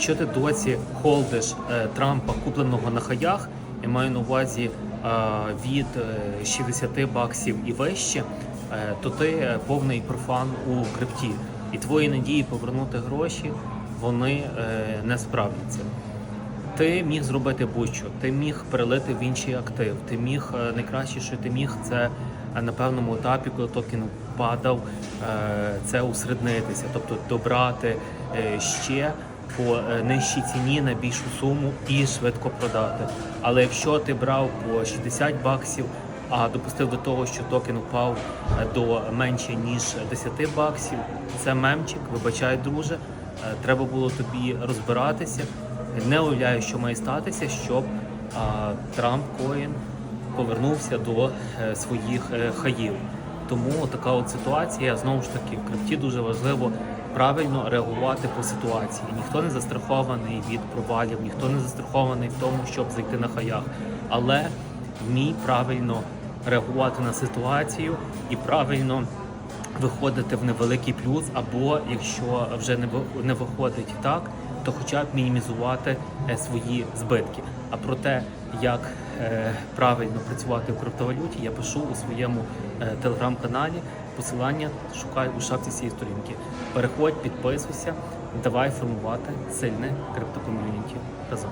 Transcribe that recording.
якщо ти досі холдиш е, Трампа, купленого на хаях, я маю на увазі е, від е, 60 баксів і вище, е, то ти е, повний профан у крипті. І твої надії повернути гроші вони е, не справдяться. Ти міг зробити будь-що, ти міг перелити в інший актив. Ти міг е, найкраще, що ти міг, це е, на певному етапі, коли токен падав, е, це усереднитися, тобто добрати е, ще по е, нижчій ціні на більшу суму і швидко продати. Але якщо ти брав по 60 баксів, а допустив до того, що токен упав е, до менше ніж 10 баксів, це мемчик, вибачай, друже. Е, Треба було тобі розбиратися. Не уявляю, що має статися, щоб Трамп Коін повернувся до своїх хаїв. Тому така от ситуація знову ж таки в крипті дуже важливо правильно реагувати по ситуації. Ніхто не застрахований від провалів, ніхто не застрахований в тому, щоб зайти на хаях. Але вмій правильно реагувати на ситуацію і правильно виходити в невеликий плюс, або якщо вже не виходить так, то хоча б мінімізувати е, свої збитки. А про те, як е, правильно працювати в криптовалюті, я пишу у своєму е, телеграм-каналі. Посилання шукай у шапці цієї сторінки. Переходь, підписуйся, давай формувати сильне криптоком'юніті разом.